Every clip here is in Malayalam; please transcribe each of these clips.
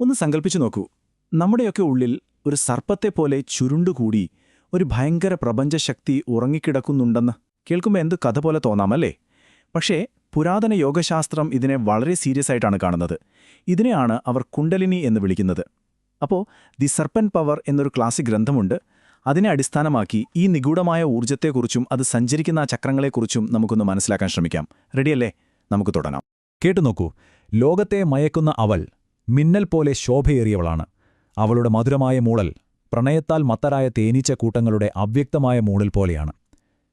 ഒന്ന് സങ്കല്പിച്ചു നോക്കൂ. നമ്മുടെയൊക്കെ ഉള്ളിൽ ഒരു സർപ്പത്തെപ്പോലെ ചുരുണ്ടുകൂടി ഒരു ഭയങ്കര പ്രപഞ്ചശക്തി ഉറങ്ങിക്കിടക്കുന്നുണ്ടെന്ന് കേൾക്കുമ്പോൾ എന്ത് കഥ പോലെ തോന്നാമല്ലേ? പക്ഷേ പുരാതന യോഗശാസ്ത്രം ഇതിനെ വളരെ സീരിയസ് ആയിട്ടാണ് കാണുന്നത്. ഇതിനെയാണ് അവർ കുണ്ടലിനി എന്ന് വിളിക്കുന്നത്. അപ്പോൾ ദി സർപ്പൻ പവർ എന്നൊരു ക്ലാസിക് ഗ്രന്ഥമുണ്ട്. അതിനെ അടിസ്ഥാനമാക്കി ഈ നിഗൂഢമായ ഊർജത്തെക്കുറിച്ചും അത് സഞ്ചരിക്കുന്ന ചക്രങ്ങളെക്കുറിച്ചും നമുക്കൊന്ന് മനസ്സിലാക്കാൻ ശ്രമിക്കാം. റെഡിയല്ലേ നമുക്ക് തുടങ്ങാം. കേട്ടുനോക്കൂ ലോകത്തെ മയക്കുന്ന അവൾ മിന്നൽ പോലെ ശോഭയേറിയവളാണ്. അവളുടെ മധുരമായ മൂളൽ പ്രണയത്താൽ മത്തരായ തേനീച്ച കൂട്ടങ്ങളുടെ അവ്യക്തമായ മൂളൽ പോലെയാണ്.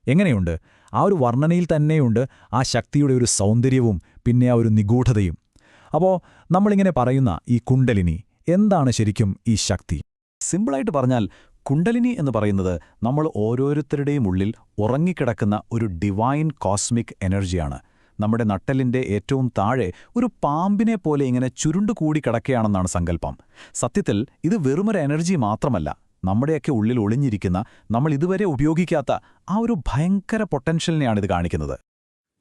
എങ്ങനെയുണ്ട്? ആ ഒരു വർണനയിൽ തന്നെയുണ്ട് ആ ശക്തിയുടെ ഒരു സൗന്ദര്യവും പിന്നെ ആ ഒരു നിഗൂഢതയും. അപ്പോ നമ്മളിങ്ങനെ പറയുന്ന ഈ കുണ്ടലിനി എന്താണ് ശരിക്കും ഈ ശക്തി? സിമ്പിളായിട്ട് പറഞ്ഞാൽ കുണ്ടലിനി എന്ന് പറയുന്നത് നമ്മൾ ഓരോരുത്തരുടെയും ഉള്ളിൽ ഉറങ്ങിക്കിടക്കുന്ന ഒരു ഡിവൈൻ കോസ്മിക് എനർജിയാണ്. നമ്മുടെ നട്ടലിന്റെ ഏറ്റവും താഴെ ഒരു പാമ്പിനെ പോലെ ഇങ്ങനെ ചുരുണ്ടുകൂടി കിടക്കുകയാണെന്നാണ് സങ്കല്പം. സത്യത്തിൽ ഇത് വെറുമൊരു എനർജി മാത്രമല്ല. നമ്മുടെയൊക്കെ ഉള്ളിൽ ഒളിഞ്ഞിരിക്കുന്ന നമ്മൾ ഇതുവരെ ഉപയോഗിക്കാത്ത ആ ഒരു ഭയങ്കര പൊട്ടൻഷ്യലിനെയാണിത് കാണിക്കുന്നത്.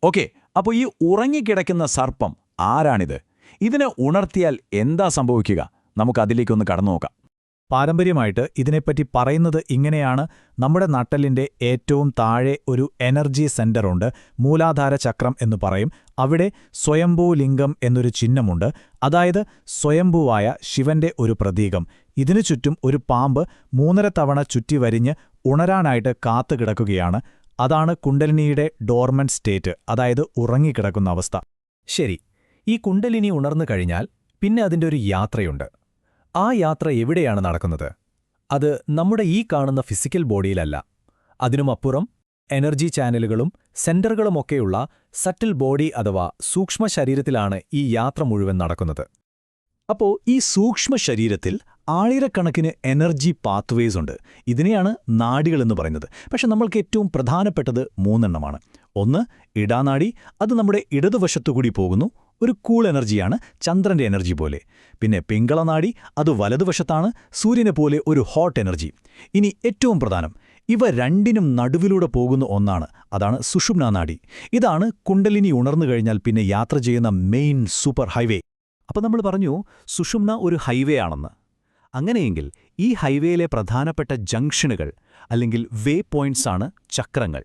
ഓക്കെ അപ്പോൾ ഈ ഉറങ്ങിക്കിടക്കുന്ന സർപ്പം ആരാണിത്? ഇതിനെ ഉണർത്തിയാൽ എന്താ സംഭവിക്കുക? നമുക്കതിലേക്കൊന്ന് കടന്നു നോക്കാം പാരമ്പര്യമായിട്ട് ഇതിനെപ്പറ്റി പറയുന്നത് ഇങ്ങനെയാണ്. നമ്മുടെ നട്ടലിന്റെ ഏറ്റവും താഴെ ഒരു എനർജി സെന്ററുണ്ട് മൂലാധാര ചക്രം എന്ന് പറയും. അവിടെ സ്വയംഭൂ ലിംഗം എന്നൊരു ചിഹ്നമുണ്ട്. അതായത് സ്വയംഭൂവായ ശിവന്റെ ഒരു പ്രതീകം. ഇതിനു ചുറ്റും ഒരു പാമ്പ് മൂന്നര തവണ ചുറ്റി വരിഞ്ഞ് ഉണരാനായിട്ട് കാത്തുകിടക്കുകയാണ് അതാണ് കുണ്ടലിനിയുടെ ഡോർമൻ സ്റ്റേറ്റ് അതായത് ഉറങ്ങിക്കിടക്കുന്ന അവസ്ഥ. ശരി ഈ കുണ്ടലിനി ഉണർന്നു കഴിഞ്ഞാൽ പിന്നെ അതിന്റെ ഒരു യാത്രയുണ്ട്. ആ യാത്ര എവിടെയാണ് നടക്കുന്നത്? അത് നമ്മുടെ ഈ കാണുന്ന ഫിസിക്കൽ ബോഡിയിലല്ല. അതിനുമപ്പുറം എനർജി ചാനലുകളും സെന്ററുകളുമൊക്കെയുള്ള സട്ടിൽ ബോഡി അഥവാ സൂക്ഷ്മ ശരീരത്തിലാണ് ഈ യാത്ര മുഴുവൻ നടക്കുന്നത്. അപ്പോ ഈ സൂക്ഷ്മ ശരീരത്തിൽ ആയിരക്കണക്കിന് എനർജി പാത്വേസ് ഉണ്ട്. ഇതിനെയാണ് നാടികളെന്ന് പറയുന്നത്. പക്ഷെ നമ്മൾക്ക് ഏറ്റവും പ്രധാനപ്പെട്ടത് മൂന്നെണ്ണമാണ്. ഒന്ന് ഇടാനാടി അത് നമ്മുടെ ഇടതുവശത്തുകൂടി പോകുന്നു. ഒരു കൂൾ എനർജിയാണ് ചന്ദ്രന്റെ എനർജി പോലെ. പിന്നെ പിങ്കളനാടി അത് വലതുവശത്താണ് സൂര്യനെ പോലെ ഒരു ഹോട്ട് എനർജി. ഇനി ഏറ്റവും പ്രധാനം ഇവ രണ്ടിനും നടുവിലൂടെ പോകുന്ന ഒന്നാണ് അതാണ് സുഷുമ്നാനാഡി ഇതാണ് കുണ്ടലിനി ഉണർന്നു കഴിഞ്ഞാൽ പിന്നെ യാത്ര ചെയ്യുന്ന മെയിൻ സൂപ്പർ ഹൈവേ. അപ്പം നമ്മൾ പറഞ്ഞു സുഷുമ്ന ഒരു ഹൈവേ ആണെന്ന്. അങ്ങനെയെങ്കിൽ ഈ ഹൈവേയിലെ പ്രധാനപ്പെട്ട ജംഗ്ഷനുകൾ അല്ലെങ്കിൽ വേ പോയിന്റ്സാണ് ചക്രങ്ങൾ.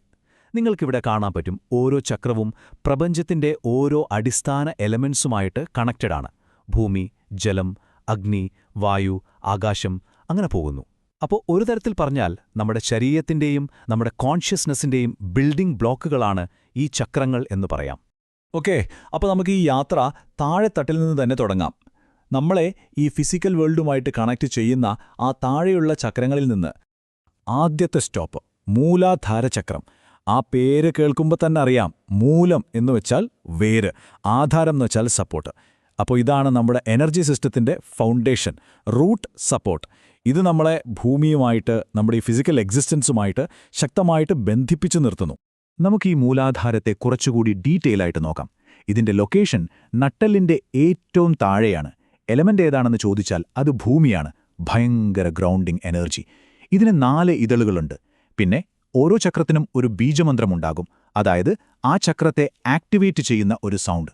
നിങ്ങൾക്കിവിടെ കാണാൻ പറ്റും ഓരോ ചക്രവും പ്രപഞ്ചത്തിന്റെ ഓരോ അടിസ്ഥാന എലമെന്റ്സുമായിട്ട് കണക്റ്റഡാണ് ഭൂമി ജലം അഗ്നി വായു ആകാശം അങ്ങനെ പോകുന്നു. അപ്പോൾ ഒരു തരത്തിൽ പറഞ്ഞാൽ നമ്മുടെ ശരീരത്തിന്റെയും നമ്മുടെ കോൺഷ്യസ്നെസ്സിന്റെയും ബിൽഡിംഗ് ബ്ലോക്കുകളാണ് ഈ ചക്രങ്ങൾ എന്ന് പറയാം. ഓക്കെ അപ്പോൾ നമുക്ക് ഈ യാത്ര താഴെത്തട്ടിൽ നിന്ന് തന്നെ തുടങ്ങാം. നമ്മളെ ഈ ഫിസിക്കൽ വേൾഡുമായിട്ട് കണക്റ്റ് ചെയ്യുന്ന ആ താഴെയുള്ള ചക്രങ്ങളിൽ നിന്ന് ആദ്യത്തെ സ്റ്റോപ്പ് മൂലാധാരചക്രം ആ പേര് കേൾക്കുമ്പോൾ തന്നെ അറിയാം. മൂലം എന്ന് വെച്ചാൽ വേര്. ആധാരം എന്ന് വെച്ചാൽ സപ്പോർട്ട് അപ്പോൾ ഇതാണ് നമ്മുടെ എനർജി സിസ്റ്റത്തിന്റെ ഫൗണ്ടേഷൻ റൂട്ട് സപ്പോർട്ട് ഇത് നമ്മളെ ഭൂമിയുമായിട്ട് നമ്മുടെ ഈ ഫിസിക്കൽ എക്സിസ്റ്റൻസുമായിട്ട് ശക്തമായിട്ട് ബന്ധിപ്പിച്ചു നിർത്തുന്നു. നമുക്ക് ഈ മൂലാധാരത്തെ കുറച്ചുകൂടി ഡീറ്റെയിൽ ആയിട്ട് നോക്കാം. ഇതിന്റെ ലൊക്കേഷൻ നട്ടലിന്റെ ഏറ്റവും താഴെയാണ്. എലമെന്റ് ഏതാണെന്ന് ചോദിച്ചാൽ അത് ഭൂമിയാണ്. ഭയങ്കര ഗ്രൗണ്ടിംഗ് എനർജി ഇതിന് നാല് ഇതളുകളുണ്ട്. പിന്നെ ഓരോ ചക്രത്തിനും ഒരു ബീജമന്ത്രമുണ്ടാകും. അതായത് ആ ചക്രത്തെ ആക്ടിവേറ്റ് ചെയ്യുന്ന ഒരു സൗണ്ട്.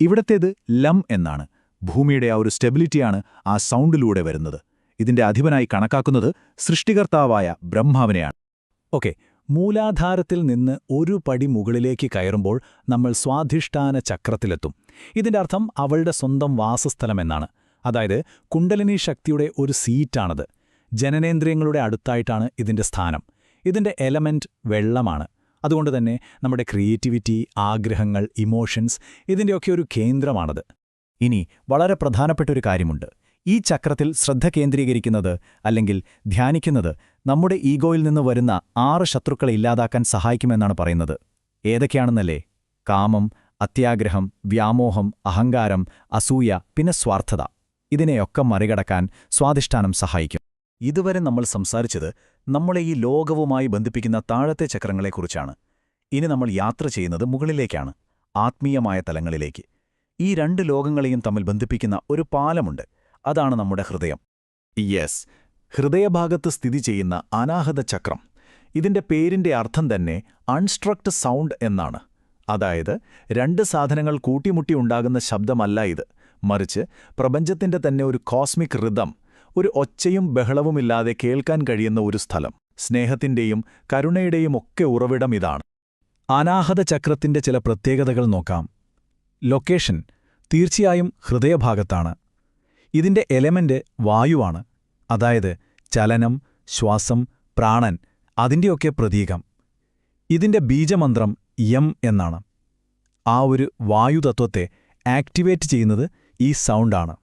ഇവിടത്തേത് ലം എന്നാണ്. ഭൂമിയുടെ ആ ഒരു സ്റ്റെബിലിറ്റിയാണ് ആ സൗണ്ടിലൂടെ വരുന്നത്. ഇതിന്റെ അധിപനായി കണക്കാക്കുന്നത് സൃഷ്ടികർത്താവായ ബ്രഹ്മാവിനെയാണ്. ഓക്കെ മൂലാധാരത്തിൽ നിന്ന് ഒരു പടി മുകളിലേക്ക് കയറുമ്പോൾ നമ്മൾ സ്വാധിഷ്ഠാന ചക്രത്തിലെത്തും. ഇതിന്റെ അർത്ഥം അവളുടെ സ്വന്തം വാസസ്ഥലം എന്നാണ്. അതായത് കുണ്ടലിനി ശക്തിയുടെ ഒരു സീറ്റാണത്. ജനനേന്ദ്രിയങ്ങളുടെ അടുത്തായിട്ടാണ് ഇതിന്റെ സ്ഥാനം. ഇതിന്റെ എലമെന്റ് വെള്ളമാണ്. അതുകൊണ്ട് തന്നെ നമ്മുടെ ക്രിയേറ്റിവിറ്റി ആഗ്രഹങ്ങൾ ഇമോഷൻസ് ഇതിന്റെയൊക്കെ ഒരു കേന്ദ്രമാണത്. ഇനി വളരെ പ്രധാനപ്പെട്ട ഒരു കാര്യമുണ്ട്. ഈ ചക്രത്തിൽ ശ്രദ്ധ കേന്ദ്രീകരിക്കുന്നത് അല്ലെങ്കിൽ ധ്യാനിക്കുന്നത് നമ്മുടെ ഈഗോയിൽ നിന്ന് വരുന്ന ആറ് ശത്രുക്കളെ ഇല്ലാതാക്കാൻ സഹായിക്കുമെന്നാണ് പറയുന്നത്. ഏതൊക്കെയാണെന്നല്ലേ? കാമം അത്യാഗ്രഹം വ്യാമോഹം അഹങ്കാരം അസൂയ പിന്നെ സ്വാർത്ഥത. ഇതിനെയൊക്കെ മറികടക്കാൻ സ്വാധിഷ്ഠാനം സഹായിക്കും. ഇതുവരെ നമ്മൾ സംസാരിച്ചത് നമ്മളെ ഈ ലോകവുമായി ബന്ധിപ്പിക്കുന്ന താഴത്തെ ചക്രങ്ങളെക്കുറിച്ചാണ്. ഇനി നമ്മൾ യാത്ര ചെയ്യുന്നത് മുകളിലേക്കാണ് ആത്മീയമായ തലങ്ങളിലേക്ക്. ഈ രണ്ട് ലോകങ്ങളെയും തമ്മിൽ ബന്ധിപ്പിക്കുന്ന ഒരു പാലമുണ്ട് അതാണ് നമ്മുടെ ഹൃദയം. യെസ് ഹൃദയഭാഗത്ത് സ്ഥിതി ചെയ്യുന്ന അനാഹത ചക്രം. ഇതിന്റെ പേരിന്റെ അർത്ഥം തന്നെ അൺസ്ട്രക്ട് സൗണ്ട് എന്നാണ്. അതായത് രണ്ട് സാധനങ്ങൾ കൂട്ടിമുട്ടി ഉണ്ടാകുന്ന ശബ്ദമല്ല ഇത്. മറിച്ച് പ്രപഞ്ചത്തിന്റെ തന്നെ ഒരു കോസ്മിക് ഋതം ഒരു ഒച്ചയും ബഹളവുമില്ലാതെ കേൾക്കാൻ കഴിയുന്ന ഒരു സ്ഥലം. സ്നേഹത്തിന്റെയും കരുണയുടെയും ഒക്കെ ഉറവിടം ഇതാണ്. അനാഹത ചക്രത്തിന്റെ ചില പ്രത്യേകതകൾ നോക്കാം. ലൊക്കേഷൻ തീർച്ചയായും ഹൃദയഭാഗത്താണ്. ഇതിന്റെ എലമെന്റ് വായുവാണ്. അതായത് ചലനം ശ്വാസം പ്രാണൻ അതിന്റെയൊക്കെ പ്രതീകം. ഇതിന്റെ ബീജമന്ത്രം യം എന്നാണ്. ആ ഒരു വായുതത്വത്തെ ആക്ടിവേറ്റ് ചെയ്യുന്നത് ഈ സൗണ്ടാണ്.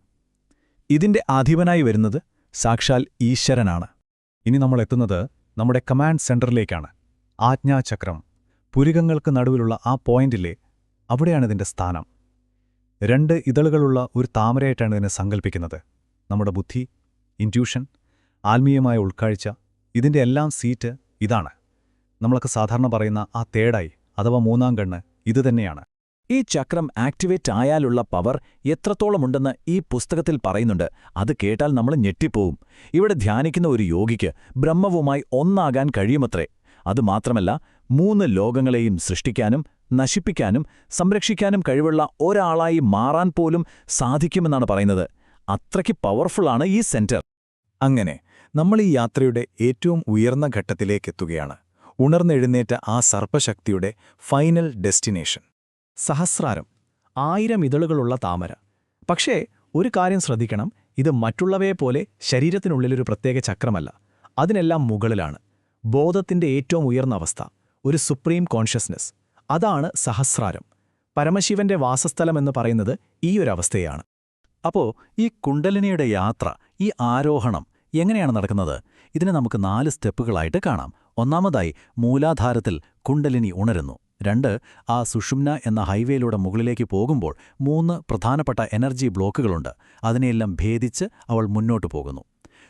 ഇതിന്റെ അധിപനായി വരുന്നത് സാക്ഷാൽ ഈശ്വരനാണ്. ഇനി നമ്മൾ എത്തുന്നത് നമ്മുടെ കമാൻഡ് സെന്ററിലേക്കാണ്. ആജ്ഞാചക്രം. പുരികങ്ങൾക്ക് നടുവിലുള്ള ആ പോയിന്റിലെ അവിടെയാണ് ഇതിന്റെ സ്ഥാനം. രണ്ട് ഇതളുകളുള്ള ഒരു താമരയായിട്ടാണ് ഇതിനെ സങ്കല്പിക്കുന്നത് നമ്മുടെ ബുദ്ധി ഇന്റ്യൂഷൻ ആത്മീയമായ ഉൾക്കാഴ്ച ഇതിന്റെ എല്ലാം സീറ്റ് ഇതാണ്. നമ്മളൊക്കെ സാധാരണ പറയുന്ന ആ തേടായി അഥവാ മൂന്നാം കണ്ണ് ഇതുതന്നെയാണ് ഈ ചക്രം ആക്ടിവേറ്റ് ആയാലുള്ള പവർ എത്രത്തോളമുണ്ടെന്ന് ഈ പുസ്തകത്തിൽ പറയുന്നുണ്ട്. അത് കേട്ടാൽ നമ്മൾ ഞെട്ടിപ്പോവും. ഇവിടെ ധ്യാനിക്കുന്ന ഒരു യോഗിക്ക് ബ്രഹ്മവുമായി ഒന്നാകാൻ കഴിയുമത്രേ. അതുമാത്രമല്ല മൂന്ന് ലോകങ്ങളെയും സൃഷ്ടിക്കാനും നശിപ്പിക്കാനും സംരക്ഷിക്കാനും കഴിവുള്ള ഒരാളായി മാറാൻ പോലും സാധിക്കുമെന്നാണ് പറയുന്നത്. അത്രയ്ക്ക് പവർഫുള്ളാണ് ഈ സെന്റർ. അങ്ങനെ നമ്മൾ ഈ യാത്രയുടെ ഏറ്റവും ഉയർന്ന ഘട്ടത്തിലേക്കെത്തുകയാണ് ഉണർന്നെഴുന്നേറ്റ ആ സർപ്പശക്തിയുടെ ഫൈനൽ ഡെസ്റ്റിനേഷൻ. സഹസ്രാരം ആയിരം ഇതളുകളുള്ള താമര. പക്ഷേ ഒരു കാര്യം ശ്രദ്ധിക്കണം ഇത് മറ്റുള്ളവയെപ്പോലെ ശരീരത്തിനുള്ളിലൊരു പ്രത്യേക ചക്രമല്ല അതിനെല്ലാം മുകളിലാണ്. ബോധത്തിന്റെ ഏറ്റവും ഉയർന്ന അവസ്ഥ ഒരു സുപ്രീം കോൺഷ്യസ്നസ് അതാണ് സഹസ്രാരം. പരമശിവന്റെ വാസസ്ഥലമെന്ന് പറയുന്നത് ഈ ഒരു അവസ്ഥയാണ്. അപ്പോ ഈ കുണ്ടലിനിയുടെ യാത്ര ഈ ആരോഹണം എങ്ങനെയാണ് നടക്കുന്നത്? ഇതിനെ നമുക്ക് നാല് സ്റ്റെപ്പുകളായിട്ട് കാണാം. ഒന്നാമതായി മൂലാധാരത്തിൽ കുണ്ടലിനി ഉണരുന്നു. രണ്ട് ആ സുഷുമ്ന എന്ന ഹൈവേയിലൂടെ മുകളിലേക്ക് പോകുമ്പോൾ മൂന്ന് പ്രധാനപ്പെട്ട എനർജി ബ്ലോക്കുകളുണ്ട്. അതിനെയെല്ലാം ഭേദിച്ച് അവൾ മുന്നോട്ട് പോകുന്നു.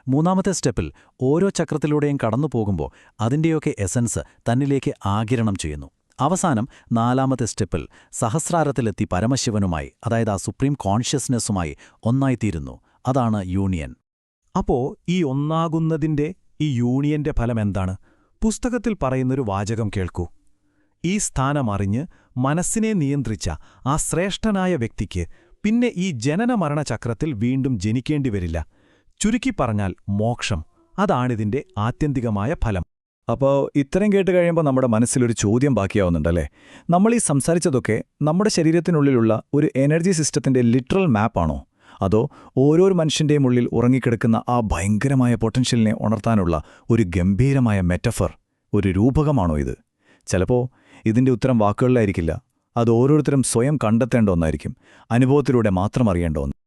മൂന്നാമത്തെ സ്റ്റെപ്പിൽ ഓരോ ചക്രത്തിലൂടെയും കടന്നു പോകുമ്പോൾ അതിന്റെയൊക്കെ എസൻസ് തന്നിലേക്ക് ആകിരണം ചെയ്യുന്നു. അവസാനം നാലാമത്തെ സ്റ്റെപ്പിൽ സഹസ്രാരത്തിലെത്തി പരമശിവനുമായി അതായത് ആ സുപ്രീം കോൺഷ്യസ്നെസ്സുമായി ഒന്നായിത്തീരുന്നു. അതാണ് യൂണിയൻ. അപ്പോ ഈ ഒന്നാകുന്നതിന്റെ ഈ യൂണിയന്റെ ഫലം എന്താണ് പുസ്തകത്തിൽ പറയുന്നൊരു വാചകം കേൾക്കൂ. ഈ സ്ഥാനമറിഞ്ഞ് മനസ്സിനെ നിയന്ത്രിച്ച ആ ശ്രേഷ്ഠനായ വ്യക്തിക്ക് പിന്നെ ഈ ജനനമരണ ചക്രത്തിൽ വീണ്ടും ജനിക്കേണ്ടി വരില്ല. ചുരുക്കി പറഞ്ഞാൽ മോക്ഷം. അതാണിതിന്റെ ആത്യന്തികമായ ഫലം. അപ്പോൾ ഇത്രയും കേട്ട് കഴിയുമ്പോൾ നമ്മുടെ മനസ്സിലൊരു ചോദ്യം ബാക്കിയാവുന്നുണ്ടല്ലേ? നമ്മൾ ഈ സംസാരിച്ചതൊക്കെ നമ്മുടെ ശരീരത്തിനുള്ളിലുള്ള ഒരു എനർജി സിസ്റ്റത്തിന്റെ ലിറ്ററൽ മാപ്പാണോ? അതോ ഓരോ മനുഷ്യന്റെയും ഉള്ളിൽ ഉറങ്ങിക്കിടക്കുന്ന ആ ഭയങ്കരമായ പൊട്ടൻഷ്യലിനെ ഉണർത്താനുള്ള ഒരു ഗംഭീരമായ മെറ്റഫർ ഒരു രൂപകമാണോ ഇത്? ചിലപ്പോൾ ഇതിന്റെ ഉത്തരം വാക്കുകളിലായിരിക്കില്ല. അത് ഓരോരുത്തരും സ്വയം കണ്ടെത്തേണ്ട ഒന്നായിരിക്കും. അനുഭവത്തിലൂടെ മാത്രം അറിയേണ്ട ഒന്ന്.